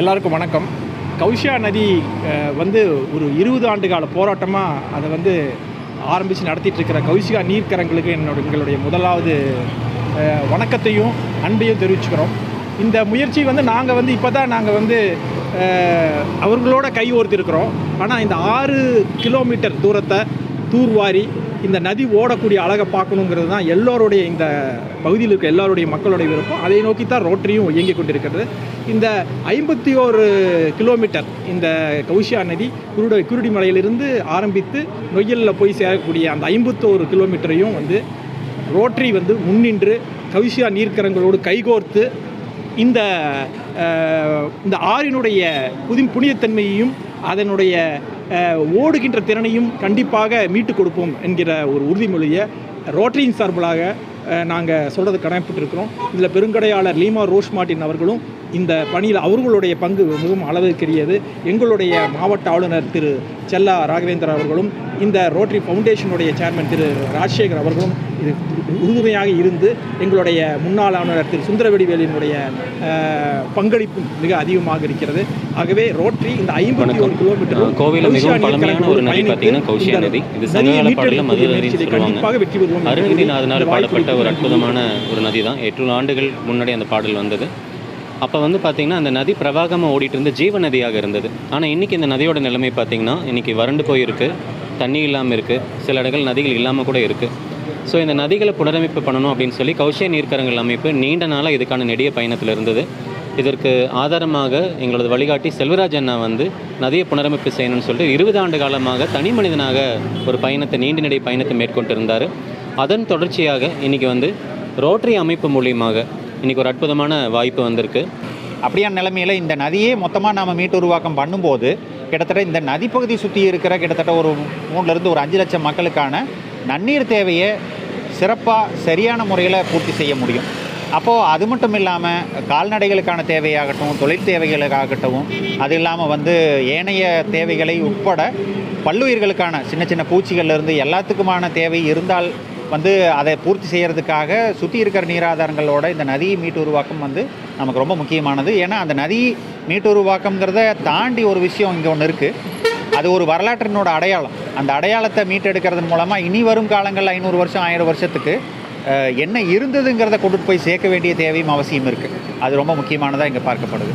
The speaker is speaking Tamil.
எல்லாருக்கும் வணக்கம். கௌஷியா நதி வந்து ஒரு இருபது ஆண்டு கால போராட்டமாக அதை வந்து ஆரம்பித்து நடத்திட்டு இருக்கிற கௌஷிகா நீர்க்கரங்களுக்கு என்னோட எங்களுடைய முதலாவது வணக்கத்தையும் அன்பையும் தெரிவிச்சுக்கிறோம். இந்த முயற்சி வந்து நாங்கள் வந்து இப்போ தான் நாங்கள் வந்து அவர்களோட கை ஓர்த்திருக்கிறோம். ஆனால் இந்த ஆறு கிலோமீட்டர் தூரத்தை தூர்வாரி இந்த நதி ஓடக்கூடிய அழகை பார்க்கணுங்கிறது தான் எல்லோருடைய இந்த பகுதியில் இருக்க எல்லாருடைய மக்களுடைய விருப்பம். அதை நோக்கி தான் ரோட்டரியும் இயங்கி கொண்டிருக்கிறது. இந்த ஐம்பத்தி ஓரு கிலோமீட்டர் இந்த கௌஷியா நதி குருட குருடிமலையிலிருந்து ஆரம்பித்து நொய்யலில் போய் சேரக்கூடிய அந்த ஐம்பத்தோரு கிலோமீட்டரையும் வந்து ரோட்டரி வந்து முன்னின்று கௌஷியா நீர்க்கரங்களோடு கைகோர்த்து இந்த இந்த ஆறினுடைய புதி புனிதத்தன்மையையும் அதனுடைய ஓடுகின்ற திறனையும் கண்டிப்பாக மீட்டு கொடுப்போம் என்கிற ஒரு உறுதிமொழியை ரோட்டரியின் சார்பிலாக நாங்கள் சொல்கிறது கடமைப்பட்டிருக்கிறோம் இதில் பெருங்கடையாளர் லீமா ரோஸ் மார்ட்டின் அவர்களும் இந்த பணியில் அவர்களுடைய பங்கு மிகவும் அளவுக்குரியது. எங்களுடைய மாவட்ட ஆளுநர் திரு செல்லா ராகவேந்தர் அவர்களும் இந்த ரோட்டரி ஃபவுண்டேஷனுடைய சேர்மன் திரு ராஜசேகர் அவர்களும் இது உறுதுணையாக இருந்து எங்களுடைய முன்னாள் ஆளுநர் திரு சுந்தரவெடிவேலினுடைய பங்களிப்பும் மிக அதிகமாக இருக்கிறது. ஆகவே ரோட்டரி இந்த ஐம்பத்தி ஒரு கிலோமீட்டர் கோவையில் மிகவும் பழமையான ஒரு நதி பார்த்தீங்கன்னா கௌஷியா நதி. இது சங்ககால பாடலில் மது நதின்னு சொல்லுவாங்க. கண்டிப்பாக வெற்றி பெறுவோம் அருணகிரிநாதனால் பாடப்பட்ட ஒரு அற்புதமான ஒரு நதி தான் எட்டு ஆண்டுகள் முன்னாடி அந்த பாடல் வந்தது. அப்போ வந்து பார்த்திங்கன்னா அந்த நதி பிரவாகமாக ஓடிட்டு இருந்த ஜீவ நதியாக இருந்தது. ஆனால் இன்றைக்கி இந்த நதியோட நிலைமை பார்த்திங்கன்னா இன்றைக்கி வறண்டு போயிருக்கு. தண்ணி இல்லாமல் இருக்குது சில இடங்கள் நதிகள் இல்லாமல் கூட இருக்குது ஸோ இந்த நதிகளை புனரமைப்பு பண்ணணும் அப்படின்னு சொல்லி கௌஷிய நீர்க்கரங்கள் அமைப்பு நீண்ட நாளாக இதுக்கான நெடிய பயணத்தில் இருந்தது. இதற்கு ஆதாரமாக எங்களது வழிகாட்டி செல்வராஜ் அண்ணா வந்து நதியை புனரமைப்பு செய்யணும்னு சொல்லிட்டு இருபது ஆண்டு காலமாக தனி மனிதனாக ஒரு பயணத்தை நீண்ட நெடிய பயணத்தை மேற்கொண்டு இருந்தார் அதன் தொடர்ச்சியாக இன்றைக்கி வந்து ரோட்டரி அமைப்பு மூலியமாக இன்றைக்கி ஒரு அற்புதமான வாய்ப்பு வந்திருக்கு. அப்படியான நிலைமையில் இந்த நதியே மொத்தமாக நாம் மீட்டு உருவாக்கம் பண்ணும்போது கிட்டத்தட்ட இந்த நதிப்பகுதி சுற்றி இருக்கிற கிட்டத்தட்ட ஒரு மூணுலேருந்து ஒரு அஞ்சு லட்சம் மக்களுக்கான நன்னீர் தேவையை சிறப்பாக சரியான முறையில் பூர்த்தி செய்ய முடியும். அப்போது அது மட்டும் இல்லாமல் கால்நடைகளுக்கான தேவையாகட்டும் தொழில் தேவைகளுக்காகட்டும் அது இல்லாமல் வந்து ஏனைய தேவைகளை உட்பட பல்லுயிர்களுக்கான சின்ன சின்ன பூச்சிகள்லேருந்து எல்லாத்துக்குமான தேவை இருந்தால் வந்து அதை பூர்த்தி செய்கிறதுக்காக சுற்றி இருக்கிற நீராதாரங்களோட இந்த நதி மீட்டு உருவாக்கம் வந்து நமக்கு ரொம்ப முக்கியமானது. ஏன்னா அந்த நதி மீட்டு உருவாக்கம்ங்கிறத தாண்டி ஒரு விஷயம் இங்கே ஒன்று இருக்குது அது ஒரு வரலாற்றினோட அடையாளம். அந்த அடையாளத்தை மீட்டெடுக்கிறதன் மூலமாக இனி வரும் காலங்களில் ஐநூறு வருஷம் ஆயிரம் வருஷத்துக்கு என்ன இருந்ததுங்கிறத கொண்டுட்டு போய் சேர்க்க வேண்டிய தேவையும் அவசியம் இருக்குது அது ரொம்ப முக்கியமானதாக இங்கே பார்க்கப்படுது.